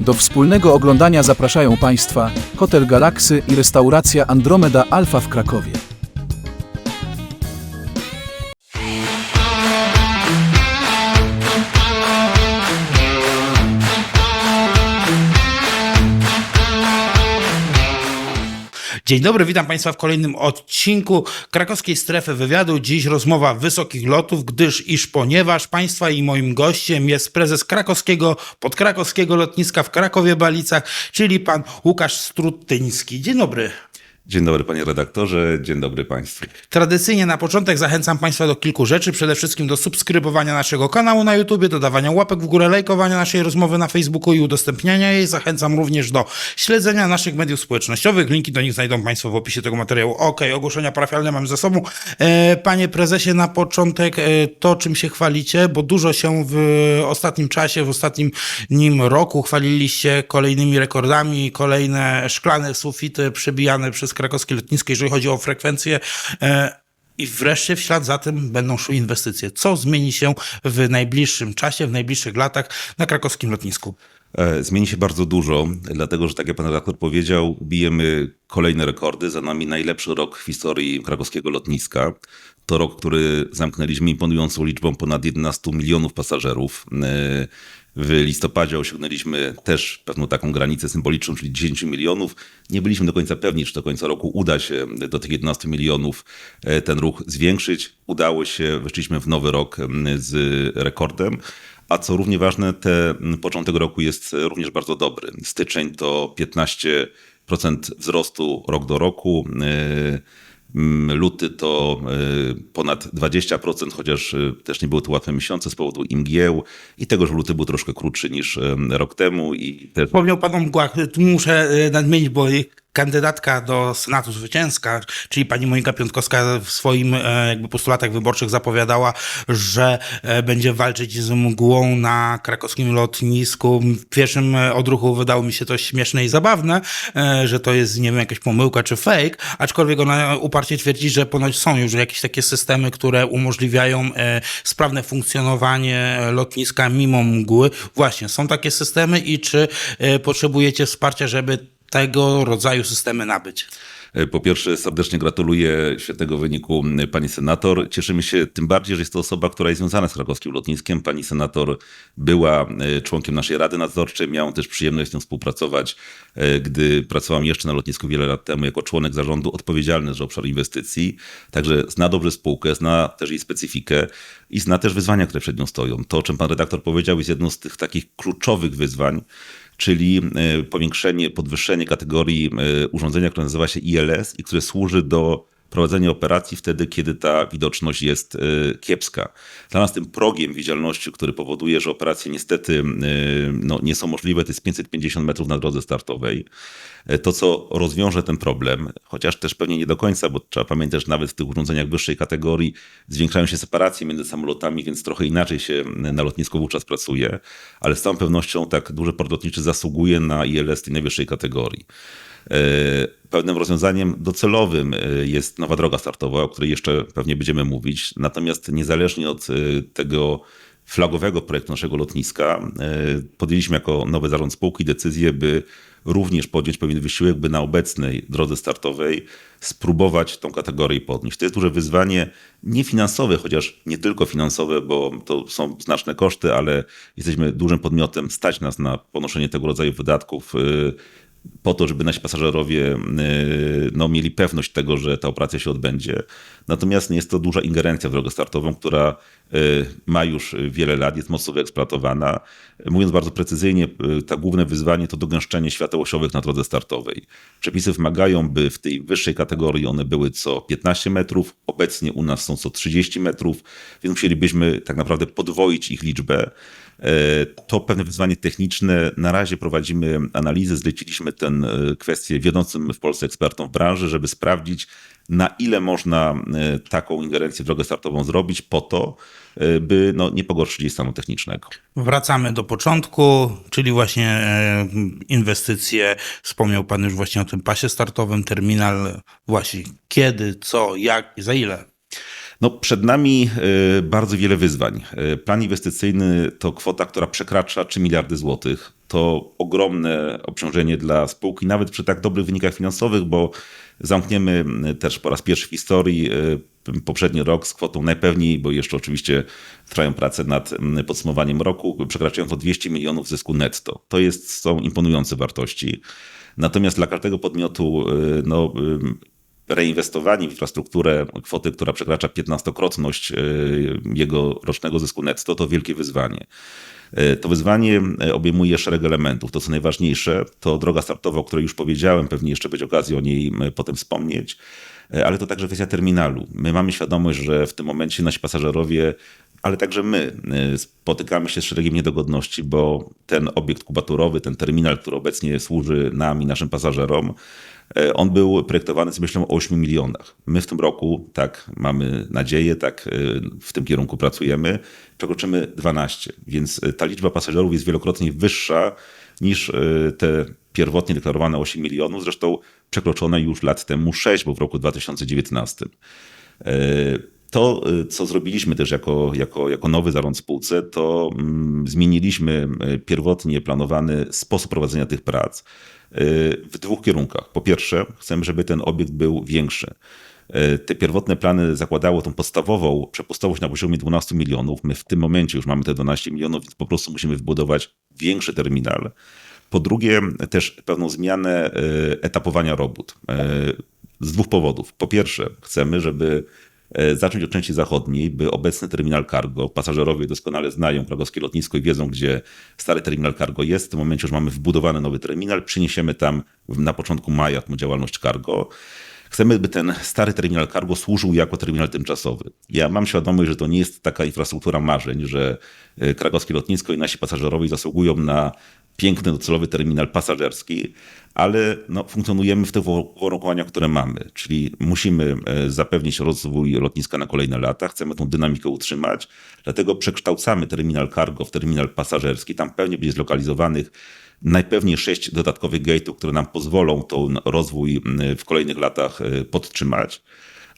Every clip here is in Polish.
Do wspólnego oglądania zapraszają Państwa Hotel Galaksy i restauracja Andromeda Alfa w Krakowie. Dzień dobry, witam Państwa w kolejnym odcinku krakowskiej strefy wywiadu. Dziś rozmowa wysokich lotów, gdyż iż ponieważ Państwa i moim gościem jest prezes krakowskiego, podkrakowskiego lotniska w Krakowie-Balicach, czyli pan Łukasz Strutyński. Dzień dobry. Dzień dobry panie redaktorze, dzień dobry państwu. Tradycyjnie na początek zachęcam Państwa do kilku rzeczy. Przede wszystkim do subskrybowania naszego kanału na YouTube, do dawania łapek w górę, lajkowania naszej rozmowy na Facebooku i udostępniania jej. Zachęcam również do śledzenia naszych mediów społecznościowych. Linki do nich znajdą Państwo w opisie tego materiału. Ok, ogłoszenia parafialne mam ze sobą. E, Panie prezesie, na początek e, to, czym się chwalicie, bo dużo się w ostatnim czasie, w ostatnim nim roku chwaliliście kolejnymi rekordami, kolejne szklane sufity przebijane przez krakowskie lotnisko, jeżeli chodzi o frekwencję. E, I wreszcie w ślad za tym będą szły inwestycje. Co zmieni się w najbliższym czasie, w najbliższych latach na krakowskim lotnisku? E, Zmieni się bardzo dużo, dlatego że tak jak pan redaktor powiedział, bijemy kolejne rekordy. Za nami najlepszy rok w historii krakowskiego lotniska. To rok, który zamknęliśmy imponującą liczbą ponad 11 milionów pasażerów. E, W listopadzie osiągnęliśmy też pewną taką granicę symboliczną, czyli 10 milionów. Nie byliśmy do końca pewni, czy do końca roku uda się do tych 11 milionów e, ten ruch zwiększyć. Udało się, weszliśmy w nowy rok z rekordem. A co równie ważne, początek roku jest również bardzo dobry. Styczeń to 15% wzrostu rok do roku. Yy, Luty to yy, ponad 20%, chociaż yy, też nie były to łatwe miesiące z powodu imgieł i tego, że luty był troszkę krótszy niż rok temu. I też Wspomniał Pan o mgłach. Tu muszę e, nadmienić, bo kandydatka do Senatu zwycięska, czyli pani Monika Piątkowska w swoim e, jakby postulatach wyborczych zapowiadała, że e, będzie walczyć z mgłą na krakowskim lotnisku. W pierwszym e, odruchu wydało mi się to śmieszne i zabawne, że to jest, nie wiem, jakaś pomyłka czy fake, aczkolwiek ona uparcie twierdzi, że ponoć są już jakieś takie systemy, które umożliwiają sprawne funkcjonowanie lotniska mimo mgły. Właśnie, są takie systemy i czy potrzebujecie wsparcia, żeby tego rodzaju systemy nabyć. E, Po pierwsze, serdecznie gratuluję świetnego wyniku pani senator. Cieszymy się tym bardziej, że jest to osoba, która jest związana z krakowskim lotniskiem. Pani senator była e, członkiem naszej Rady Nadzorczej. Miałem też przyjemność z nią współpracować, e, gdy pracowałem jeszcze na lotnisku wiele lat temu jako członek zarządu odpowiedzialny za obszar inwestycji. Także zna dobrze spółkę, zna też jej specyfikę i zna też wyzwania, które przed nią stoją. To, o czym pan redaktor powiedział, jest jedną z tych takich kluczowych wyzwań czyli e, powiększenie, podwyższenie kategorii e, urządzenia, które nazywa się ILS i które służy do prowadzenia operacji wtedy, kiedy ta widoczność jest e, kiepska. Dla nas tym progiem widzialności, który powoduje, że operacje niestety no, nie są możliwe, to jest 550 metrów na drodze startowej. To, co rozwiąże ten problem, chociaż też pewnie nie do końca, bo trzeba pamiętać, że nawet w tych urządzeniach wyższej kategorii zwiększają się separacje między samolotami, więc trochę inaczej się na lotnisku wówczas pracuje, ale z całą pewnością tak duży port lotniczy zasługuje na ILS tej najwyższej kategorii. Pewnym rozwiązaniem docelowym e, jest nowa droga startowa, o której jeszcze pewnie będziemy mówić. Natomiast niezależnie od e, tego flagowego projektu naszego lotniska, e, podjęliśmy jako nowy zarząd spółki decyzję, by również podjąć pewien wysiłek, by na obecnej drodze startowej spróbować tą kategorię podnieść. To jest duże wyzwanie, nie finansowe, chociaż nie tylko finansowe, bo to są znaczne koszty, ale jesteśmy dużym podmiotem, stać nas na ponoszenie tego rodzaju wydatków po to, żeby nasi pasażerowie y, no, mieli pewność tego, że ta operacja się odbędzie. Natomiast nie jest to duża ingerencja w drogę startową, która y, ma już wiele lat, jest mocno wyeksploatowana. Mówiąc bardzo precyzyjnie, y, to główne wyzwanie to dogęszczenie świateł osiowych na drodze startowej. Przepisy wymagają, by w tej wyższej kategorii one były co 15 metrów, obecnie u nas są co 30 metrów, więc musielibyśmy tak naprawdę podwoić ich liczbę. E, To pewne wyzwanie techniczne. Na razie prowadzimy analizę, zleciliśmy tę kwestię wiodącym w Polsce ekspertom w branży, żeby sprawdzić, na ile można e, taką ingerencję w drogę startową zrobić po to, e, by no, nie pogorszyć jej stanu technicznego. Wracamy do początku, czyli właśnie e, inwestycje. Wspomniał Pan już właśnie o tym pasie startowym, terminal. Właśnie kiedy, co, jak i za ile? No, przed nami e, bardzo wiele wyzwań. E, Plan inwestycyjny to kwota, która przekracza 3 miliardy złotych. To ogromne obciążenie dla spółki, nawet przy tak dobrych wynikach finansowych, bo zamkniemy też po raz pierwszy w historii y, poprzedni rok z kwotą najpewniej, bo jeszcze oczywiście trwają prace nad podsumowaniem roku, przekraczającą 200 milionów zysku netto. To jest, są imponujące wartości. Natomiast dla każdego podmiotu no, reinwestowanie w infrastrukturę kwoty, która przekracza 15-krotność y, jego rocznego zysku netto, to wielkie wyzwanie. Y, To wyzwanie y, obejmuje szereg elementów. To, co najważniejsze, to droga startowa, o której już powiedziałem, pewnie jeszcze będzie okazja o niej potem wspomnieć, ale to także kwestia terminalu. My mamy świadomość, że w tym momencie nasi pasażerowie, ale także my y, spotykamy się z szeregiem niedogodności, bo ten obiekt kubaturowy, ten terminal, który obecnie służy nam i naszym pasażerom, y, on był projektowany z myślą o 8 milionach. My w tym roku, tak mamy nadzieję, tak y, w tym kierunku pracujemy, przekroczymy 12, więc ta liczba pasażerów jest wielokrotnie wyższa niż te pierwotnie deklarowane 8 milionów, zresztą przekroczone już lat temu 6, bo w roku 2019. To, y, co zrobiliśmy też jako, jako, jako nowy zarząd spółce, to mm, zmieniliśmy y, pierwotnie planowany sposób prowadzenia tych prac y, w dwóch kierunkach. Po pierwsze, chcemy, żeby ten obiekt był większy. Te pierwotne plany zakładały tą podstawową przepustowość na poziomie 12 milionów. My w tym momencie już mamy te 12 milionów, więc po prostu musimy wbudować większy terminal. Po drugie, też pewną zmianę etapowania robót. Z dwóch powodów. Po pierwsze, chcemy, żeby zacząć od części zachodniej, by obecny terminal cargo, pasażerowie doskonale znają krakowskie lotnisko i wiedzą, gdzie stary terminal cargo jest. W tym momencie już mamy wbudowany nowy terminal, przyniesiemy tam na początku maja tą działalność cargo. Chcemy, by ten stary terminal cargo służył jako terminal tymczasowy. Ja mam świadomość, że to nie jest taka infrastruktura marzeń, że e, krakowskie lotnisko i nasi pasażerowie zasługują na piękny, docelowy terminal pasażerski, ale no, funkcjonujemy w tych uwarunkowaniach, które mamy, czyli musimy e, zapewnić rozwój lotniska na kolejne lata, chcemy tą dynamikę utrzymać, dlatego przekształcamy terminal cargo w terminal pasażerski. Tam pewnie będzie zlokalizowanych najpewniej sześć dodatkowych gate'ów, które nam pozwolą ten rozwój m, w kolejnych latach e, podtrzymać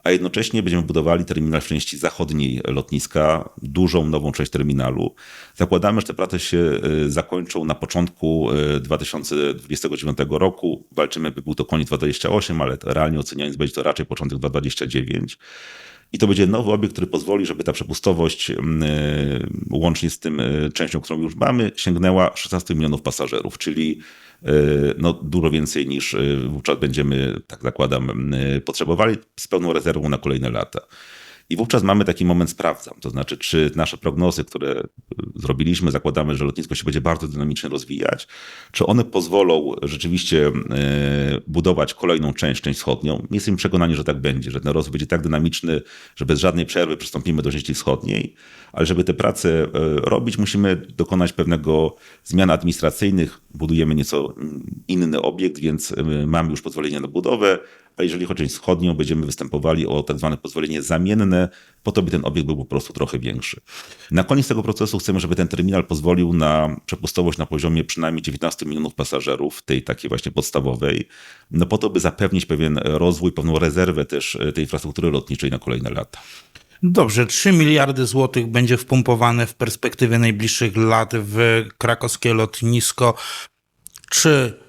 a jednocześnie będziemy budowali terminal w części zachodniej lotniska, dużą nową część terminalu. Zakładamy, że te prace się y, zakończą na początku y, 2029 roku. Walczymy, by był to koniec 2028, ale realnie oceniając będzie to raczej początek 2029. I to będzie nowy obiekt, który pozwoli, żeby ta przepustowość y, łącznie z tym y, częścią, którą już mamy, sięgnęła 16 milionów pasażerów, czyli y, no, dużo więcej niż y, wówczas będziemy, tak zakładam, y, potrzebowali z pełną rezerwą na kolejne lata. I wówczas mamy taki moment sprawdzam, to znaczy, czy nasze prognozy, które y, zrobiliśmy, zakładamy, że lotnisko się będzie bardzo dynamicznie rozwijać, czy one pozwolą rzeczywiście y, budować kolejną część, część wschodnią. Jestem przekonani, że tak będzie, że ten rozwój będzie tak dynamiczny, że bez żadnej przerwy przystąpimy do części wschodniej, ale żeby te prace y, robić, musimy dokonać pewnego zmian administracyjnych. Budujemy nieco mm, inny obiekt, więc mamy już pozwolenie na budowę, a jeżeli chodzi o wschodnią, będziemy występowali o tak zwane pozwolenie zamienne, po to by ten obiekt był po prostu trochę większy. Na koniec tego procesu chcemy, żeby ten terminal pozwolił na przepustowość na poziomie przynajmniej 19 milionów pasażerów, tej takiej właśnie podstawowej, no po to, by zapewnić pewien rozwój, pewną rezerwę też e, tej infrastruktury lotniczej na kolejne lata. Dobrze, 3 miliardy złotych będzie wpompowane w perspektywie najbliższych lat w krakowskie lotnisko. Czy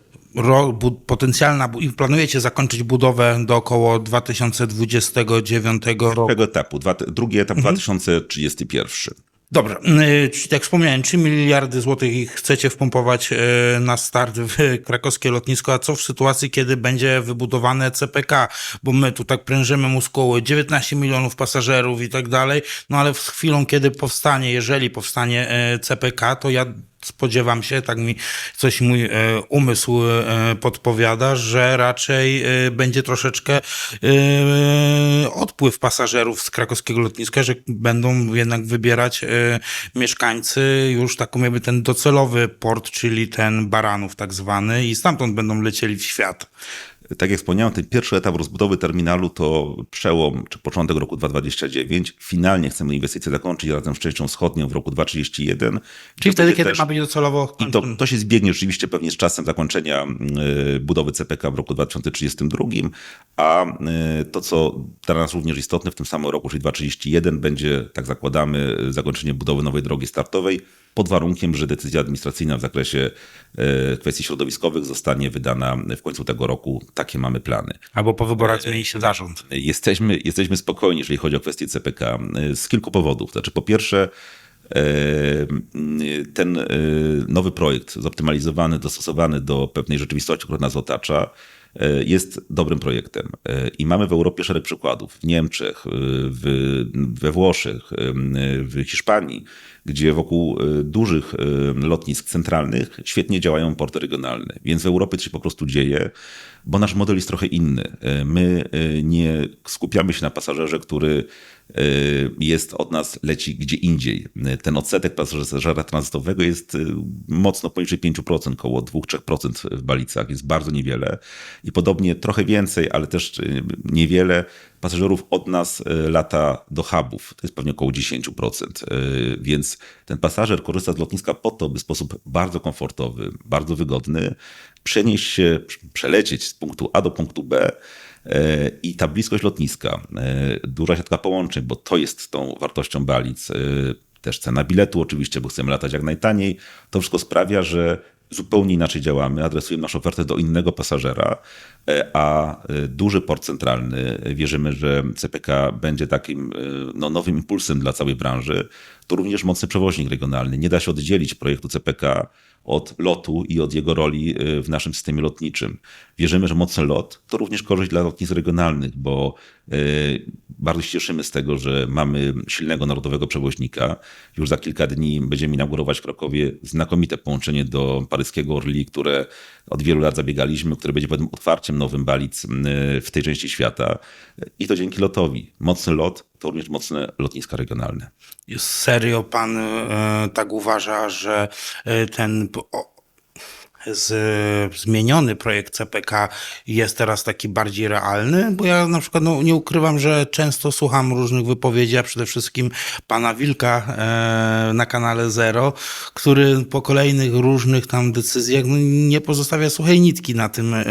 potencjalna, i planujecie zakończyć budowę do około 2029 roku? Tego etapu, dwa, drugi etap 2031. Dobrze, yy, czyli jak wspomniałem, 3 miliardy złotych chcecie wpompować yy, na start w krakowskie lotnisko, a co w sytuacji, kiedy będzie wybudowane CPK, bo my tu tak prężymy muskuły, 19 milionów pasażerów i tak dalej, no ale z chwilą, kiedy powstanie, jeżeli powstanie yy, CPK, to ja spodziewam się, tak mi coś mój e, umysł e, podpowiada, że raczej e, będzie troszeczkę odpływ pasażerów z krakowskiego lotniska, że będą jednak wybierać mieszkańcy już taką jakby ten docelowy port, czyli ten Baranów tak zwany i stamtąd będą lecieli w świat. Tak jak wspomniałem, ten pierwszy etap rozbudowy terminalu to przełom czy początek roku 2029. Finalnie chcemy inwestycje zakończyć razem z częścią wschodnią w roku 2031. Czyli wtedy, kiedy też- ma być docelowo i to, to się zbiegnie rzeczywiście pewnie z czasem zakończenia y, budowy CPK w roku 2032, a y, to, co dla nas również istotne w tym samym roku, czyli 2031, będzie, tak zakładamy, zakończenie budowy nowej drogi startowej, pod warunkiem, że decyzja administracyjna w zakresie y, kwestii środowiskowych zostanie wydana w końcu tego roku. Takie mamy plany. Albo po wyborach zmieni się zarząd. Jesteśmy, jesteśmy spokojni, jeżeli chodzi o kwestię CPK, y, z kilku powodów. Znaczy, po pierwsze, e, ten nowy projekt, zoptymalizowany, dostosowany do pewnej rzeczywistości, która nas otacza, jest dobrym projektem. I mamy w Europie szereg przykładów. W Niemczech, w, we Włoszech, w Hiszpanii, gdzie wokół y, dużych y, lotnisk centralnych świetnie działają porty regionalne. Więc w Europie to się po prostu dzieje, bo nasz model jest trochę inny. Y, My nie skupiamy się na pasażerze, który jest od nas, leci gdzie indziej. Y, Ten odsetek pasażera tranzytowego jest y, mocno poniżej 5%, około 2-3% w Balicach, jest bardzo niewiele. I podobnie trochę więcej, ale też y, niewiele pasażerów od nas y, lata do hubów. To jest pewnie około 10%. Y, Więc ten pasażer korzysta z lotniska po to, by w sposób bardzo komfortowy, bardzo wygodny przenieść się, przelecieć z punktu A do punktu B. E, I ta bliskość lotniska, e, duża siatka połączeń, bo to jest tą wartością Balic, e, też cena biletu oczywiście, bo chcemy latać jak najtaniej, to wszystko sprawia, że zupełnie inaczej działamy, adresujemy naszą ofertę do innego pasażera, a duży port centralny, wierzymy, że CPK będzie takim no, nowym impulsem dla całej branży, to również mocny przewoźnik regionalny. Nie da się oddzielić projektu CPK od lotu i od jego roli y, w naszym systemie lotniczym. Wierzymy, że mocny lot to również korzyść dla lotnisk regionalnych, bo y, bardzo się cieszymy z tego, że mamy silnego narodowego przewoźnika. Już za kilka dni będziemy inaugurować w Krakowie znakomite połączenie do paryskiego Orly, które od wielu lat zabiegaliśmy, które będzie pewnym otwarciem nowym Balic y, w tej części świata. I to dzięki lotowi. Mocny lot to również mocne lotniska regionalne. Serio pan e, tak uważa, że e, ten z, zmieniony projekt CPK jest teraz taki bardziej realny? Bo ja na przykład no, nie ukrywam, że często słucham różnych wypowiedzi, a przede wszystkim pana Wilka e, na kanale Zero, który po kolejnych różnych tam decyzjach no, nie pozostawia suchej nitki na tym e,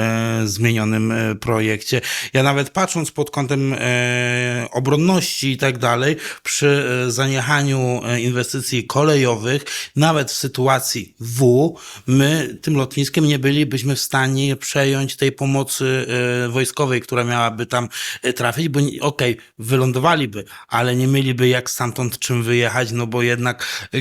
zmienionym e, projekcie. Ja nawet patrząc pod kątem e, obronności i tak dalej, przy e, zaniechaniu e, inwestycji kolejowych, nawet w sytuacji W, my tym lotniskiem nie bylibyśmy w stanie przejąć tej pomocy e, wojskowej, która miałaby tam e, trafić, bo okej, wylądowaliby, ale nie mieliby jak stamtąd czym wyjechać, no bo jednak e,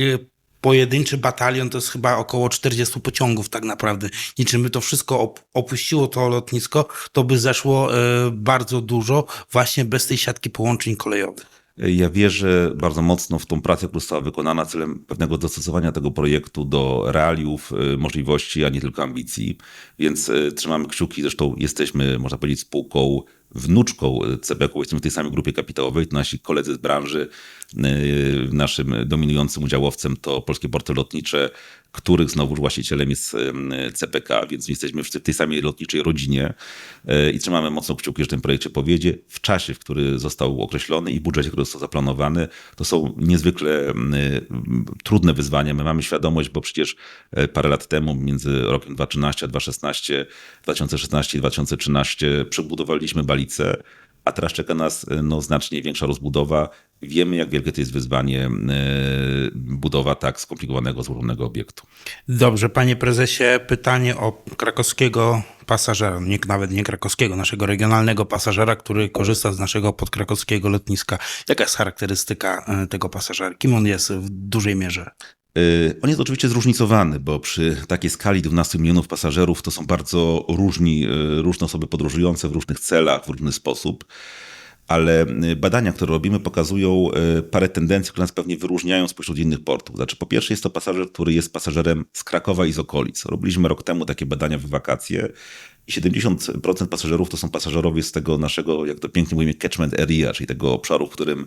pojedynczy batalion to jest chyba około 40 pociągów tak naprawdę. Niczym by to wszystko op- opuściło to lotnisko, to by zeszło bardzo dużo właśnie bez tej siatki połączeń kolejowych. Ja wierzę bardzo mocno w tą pracę, która została wykonana celem pewnego dostosowania tego projektu do realiów, y, możliwości, a nie tylko ambicji. Więc y, trzymamy kciuki. Zresztą jesteśmy, można powiedzieć, spółką wnuczką CBK, jesteśmy w tej samej grupie kapitałowej. To nasi koledzy z branży, y, naszym dominującym udziałowcem to Polskie Porty Lotnicze, których znowu właścicielem jest y, CPK, więc jesteśmy w tej samej lotniczej rodzinie y, i trzymamy mocno kciuki, że ten projekt się powiedzie w czasie, w który został określony i budżecie, który został zaplanowany. To są niezwykle trudne wyzwania. My mamy świadomość, bo przecież parę lat temu, między rokiem 2013 a 2016, 2016 i 2013 przebudowaliśmy A teraz czeka nas y, no, znacznie większa rozbudowa. Wiemy, jak wielkie to jest wyzwanie y, budowa tak skomplikowanego, złożonego obiektu. Dobrze, panie prezesie, pytanie o krakowskiego pasażera, nie, nawet nie krakowskiego, naszego regionalnego pasażera, który korzysta z naszego podkrakowskiego lotniska. Jaka jest charakterystyka e, tego pasażera? Kim on jest w dużej mierze? Y, On jest oczywiście zróżnicowany, bo przy takiej skali 12 milionów pasażerów to są bardzo różni, y, różne osoby podróżujące w różnych celach, w różny sposób. Ale y, badania, które robimy, pokazują parę tendencji, które nas pewnie wyróżniają spośród innych portów. Znaczy, po pierwsze, jest to pasażer, który jest pasażerem z Krakowa i z okolic. Robiliśmy rok temu takie badania w wakacje i 70% pasażerów to są pasażerowie z tego naszego, jak to pięknie mówimy, catchment area, czyli tego obszaru, w którym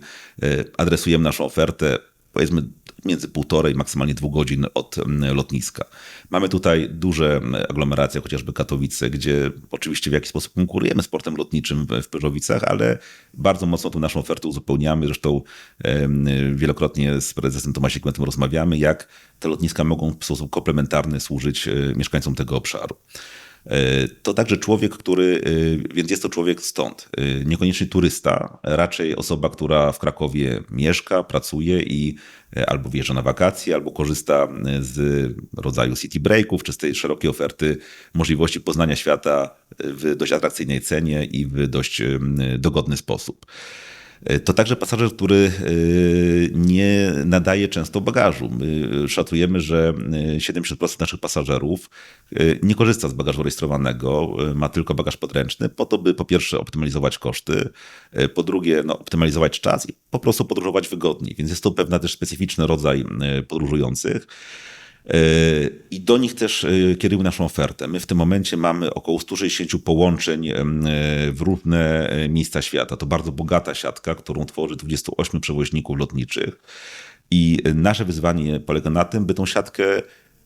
adresujemy naszą ofertę powiedzmy między półtorej, maksymalnie dwóch godzin od mm, lotniska. Mamy tutaj duże mm, aglomeracje, chociażby Katowice, gdzie oczywiście w jakiś sposób konkurujemy sportem lotniczym w, Pyrzowicach, ale bardzo mocno tą naszą ofertę uzupełniamy. Zresztą wielokrotnie z prezesem Tomasikiem o tym rozmawiamy, jak te lotniska mogą w sposób komplementarny służyć e, mieszkańcom tego obszaru. E, To także człowiek, który, e, więc jest to człowiek stąd. E, Niekoniecznie turysta, raczej osoba, która w Krakowie mieszka, pracuje i albo wjeżdża na wakacje, albo korzysta z rodzaju city breaków, czy z tej szerokiej oferty możliwości poznania świata w dość atrakcyjnej cenie i w dość dogodny sposób. E, To także pasażer, który e, nie nadaje często bagażu. My szacujemy, że e, 70% naszych pasażerów e, nie korzysta z bagażu rejestrowanego, e, ma tylko bagaż podręczny, po to, by po pierwsze optymalizować koszty, e, po drugie no, optymalizować czas i po prostu podróżować wygodniej. Więc jest to pewna też specyficzny rodzaj e, podróżujących. I do nich też e, kierujemy naszą ofertę. My w tym momencie mamy około 160 połączeń e, w różne miejsca świata. To bardzo bogata siatka, którą tworzy 28 przewoźników lotniczych. I nasze wyzwanie polega na tym, by tą siatkę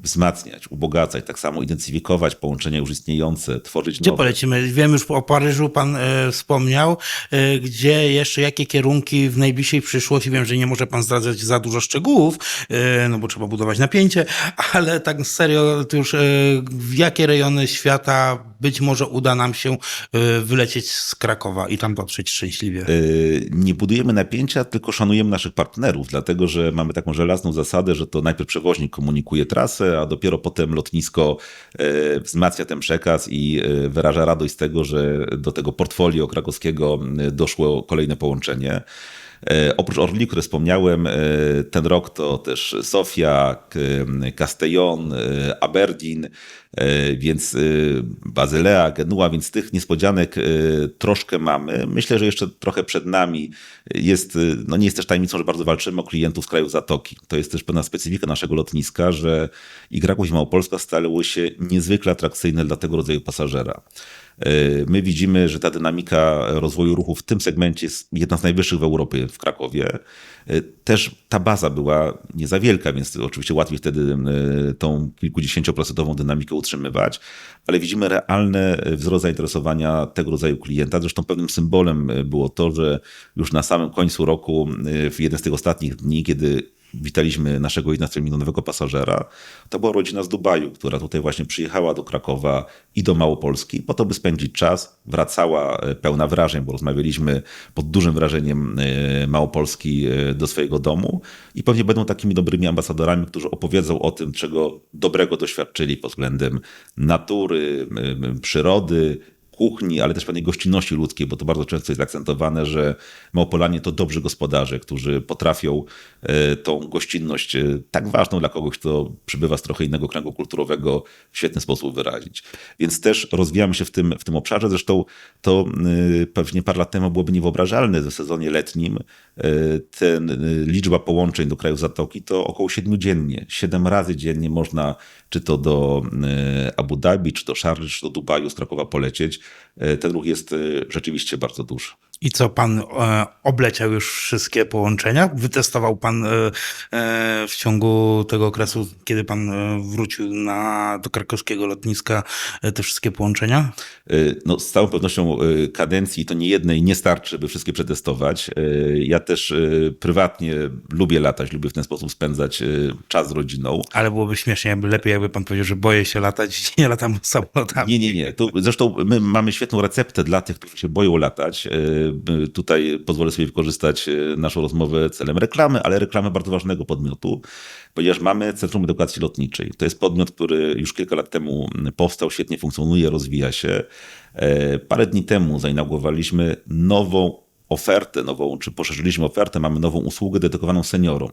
wzmacniać, ubogacać, tak samo identyfikować połączenia już istniejące, tworzyć Gdzie nowe. polecimy? Wiem już o Paryżu, pan e, wspomniał. E, gdzie jeszcze, jakie kierunki w najbliższej przyszłości? Wiem, że nie może pan zdradzać za dużo szczegółów, e, no bo trzeba budować napięcie, ale tak serio, to już e, w jakie rejony świata być może uda nam się e, wylecieć z Krakowa i tam dotrzeć szczęśliwie? Y, nie budujemy napięcia, tylko szanujemy naszych partnerów, dlatego że mamy taką żelazną zasadę, że to najpierw przewoźnik komunikuje trasę, a dopiero potem lotnisko y, wzmacnia ten przekaz i y, wyraża radość z tego, że do tego portfolio krakowskiego y, doszło kolejne połączenie. E, Oprócz Orli, które wspomniałem, e, ten rok to też Sofia, Castellon, e, Aberdeen, więc Bazylea, Genua, więc tych niespodzianek troszkę mamy. Myślę, że jeszcze trochę przed nami jest, no nie jest też tajemnicą, że bardzo walczymy o klientów z kraju Zatoki. To jest też pewna specyfika naszego lotniska, że i Kraków i Małopolska stały się niezwykle atrakcyjne dla tego rodzaju pasażera. E, My widzimy, że ta dynamika rozwoju ruchu w tym segmencie jest jedna z najwyższych w Europie, w Krakowie. E, Też ta baza była nie za wielka, więc oczywiście łatwiej wtedy e, tą kilkudziesięcioprocentową dynamikę utrzymywać, ale widzimy realny wzrost zainteresowania tego rodzaju klienta. Zresztą pewnym symbolem było to, że już na samym końcu roku, w jeden z tych ostatnich dni, kiedy witaliśmy naszego 11-milionowego pasażera. To była rodzina z Dubaju, która tutaj właśnie przyjechała do Krakowa i do Małopolski po to, by spędzić czas. Wracała e, pełna wrażeń, bo rozmawialiśmy pod dużym wrażeniem e, Małopolski e, do swojego domu i pewnie będą takimi dobrymi ambasadorami, którzy opowiedzą o tym, czego dobrego doświadczyli pod względem natury, przyrody, kuchni, ale też pewnej gościnności ludzkiej, bo to bardzo często jest akcentowane, że Małopolanie to dobrzy gospodarze, którzy potrafią e, tą gościnność e, tak ważną dla kogoś, kto przybywa z trochę innego kręgu kulturowego w świetny sposób wyrazić. Więc też rozwijamy się w tym, w tym obszarze. Zresztą to e, pewnie parę lat temu byłoby niewyobrażalne w sezonie letnim. Ten liczba połączeń do kraju Zatoki to około siedmiu dziennie. Siedem razy dziennie można czy to do Abu Dhabi, czy do Szarży, czy do Dubaju z Krakowa polecieć. E, Ten ruch jest e, rzeczywiście bardzo duży. I co, pan e, obleciał już wszystkie połączenia? Wytestował pan e, e, w ciągu tego okresu, kiedy pan e, wrócił na, do krakowskiego lotniska, e, te wszystkie połączenia? Y, No, z całą pewnością y, kadencji to nie jednej nie starczy, by wszystkie przetestować. Ja też prywatnie lubię latać, lubię w ten sposób spędzać czas z rodziną. Ale byłoby śmiesznie, jakby lepiej, jakby pan powiedział, że boję się latać i nie latam samolotami. Nie, nie, nie. Tu, zresztą my mamy świetną receptę dla tych, którzy się boją latać. Y, Tutaj pozwolę sobie wykorzystać y, naszą rozmowę celem reklamy, ale reklamy bardzo ważnego podmiotu, ponieważ mamy Centrum Edukacji Lotniczej. To jest podmiot, który już kilka lat temu powstał, świetnie funkcjonuje, rozwija się. E, Parę dni temu zainaugurowaliśmy nową ofertę nową, czy poszerzyliśmy ofertę, mamy nową usługę dedykowaną seniorom,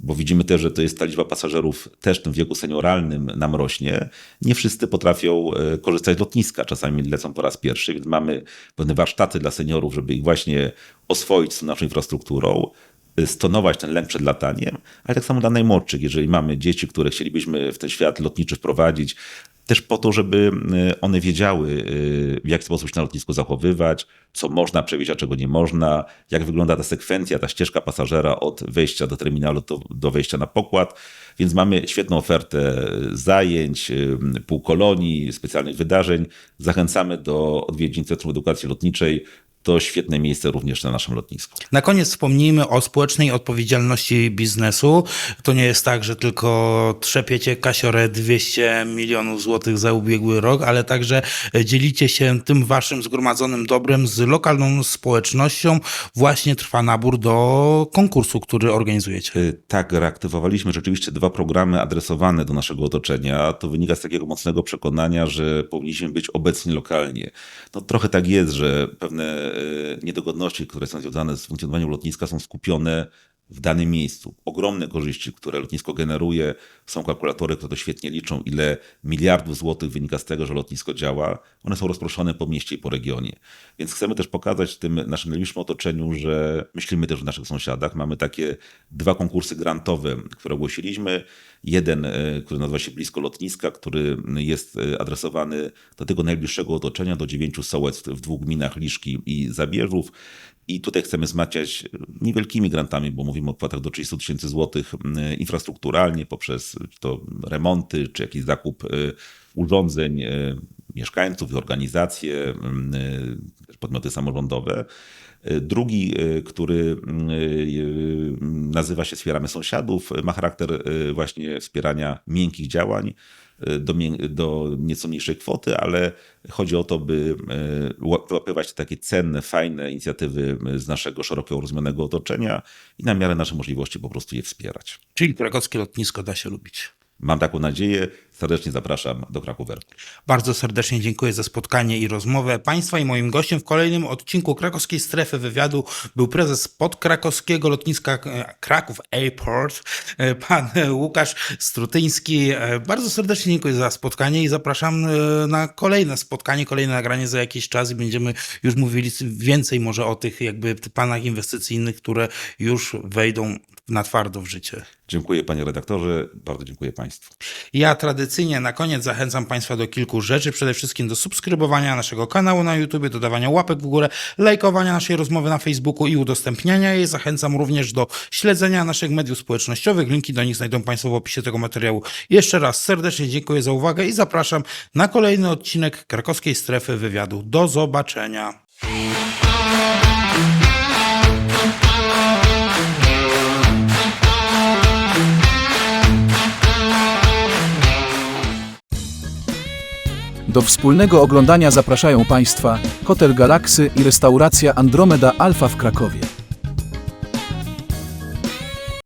bo widzimy też, że to jest ta liczba pasażerów też w tym wieku senioralnym nam rośnie. Nie wszyscy potrafią e, korzystać z lotniska, czasami lecą po raz pierwszy, więc mamy pewne warsztaty dla seniorów, żeby ich właśnie oswoić z naszą infrastrukturą, e, stonować ten lęk przed lataniem, ale tak samo dla najmłodszych, jeżeli mamy dzieci, które chcielibyśmy w ten świat lotniczy wprowadzić, też po to, żeby y, one wiedziały, y, w jaki sposób się na lotnisku zachowywać, co można przewieźć, a czego nie można, jak wygląda ta sekwencja, ta ścieżka pasażera od wejścia do terminalu do, do wejścia na pokład. Więc mamy świetną ofertę zajęć, y, półkolonii, specjalnych wydarzeń. Zachęcamy do odwiedzin Centrum Edukacji Lotniczej. To świetne miejsce również na naszym lotnisku. Na koniec wspomnijmy o społecznej odpowiedzialności biznesu. To nie jest tak, że tylko trzepiecie kasiorę 200 milionów złotych za ubiegły rok, ale także dzielicie się tym waszym zgromadzonym dobrem z lokalną społecznością. Właśnie trwa nabór do konkursu, który organizujecie. Y, Tak, reaktywowaliśmy rzeczywiście dwa programy adresowane do naszego otoczenia. To wynika z takiego mocnego przekonania, że powinniśmy być obecni lokalnie. No, trochę tak jest, że pewne niedogodności, które są związane z funkcjonowaniem lotniska, są skupione w danym miejscu. Ogromne korzyści, które lotnisko generuje, są kalkulatory, które to świetnie liczą, ile miliardów złotych wynika z tego, że lotnisko działa. One są rozproszone po mieście i po regionie. Więc chcemy też pokazać tym naszym najbliższym otoczeniu, że myślimy też o naszych sąsiadach. Mamy takie dwa konkursy grantowe, które ogłosiliśmy. Jeden, e, który nazywa się Blisko Lotniska, który jest e, adresowany do tego najbliższego otoczenia, do dziewięciu sołectw w dwóch gminach Liszki i Zabierzów. I tutaj chcemy wzmacniać niewielkimi grantami, bo mówimy o kwotach do 30 tysięcy złotych m, infrastrukturalnie poprzez to remonty, czy jakiś zakup y, urządzeń y, mieszkańców organizacje, y, podmioty samorządowe. Y, Drugi, y, który y, y, nazywa się Wspieramy Sąsiadów, ma charakter y, właśnie wspierania miękkich działań y, do, mię- do nieco mniejszej kwoty, ale chodzi o to, by y, ła- wyłapywać takie cenne, fajne inicjatywy y, z naszego szeroko rozumianego otoczenia i na miarę naszych możliwości po prostu je wspierać. Czyli krakowskie lotnisko da się lubić. Mam taką nadzieję. Serdecznie zapraszam do Krakower. Bardzo serdecznie dziękuję za spotkanie i rozmowę Państwa i moim gościem w kolejnym odcinku krakowskiej strefy wywiadu był prezes podkrakowskiego lotniska e, Kraków Airport, e, pan e, Łukasz Strutyński. Bardzo serdecznie dziękuję za spotkanie i zapraszam na kolejne spotkanie, kolejne nagranie za jakiś czas i będziemy już mówili więcej może o tych jakby planach inwestycyjnych, które już wejdą na twardo w życie. Dziękuję panie redaktorze, bardzo dziękuję państwu. Ja tradycyjnie na koniec zachęcam Państwa do kilku rzeczy. Przede wszystkim do subskrybowania naszego kanału na YouTube, dodawania łapek w górę, lajkowania naszej rozmowy na Facebooku i udostępniania jej. Zachęcam również do śledzenia naszych mediów społecznościowych. Linki do nich znajdą Państwo w opisie tego materiału. Jeszcze raz serdecznie dziękuję za uwagę i zapraszam na kolejny odcinek krakowskiej strefy wywiadu. Do zobaczenia. Do wspólnego oglądania zapraszają Państwa Hotel Galaksy i restauracja Andromeda Alfa w Krakowie.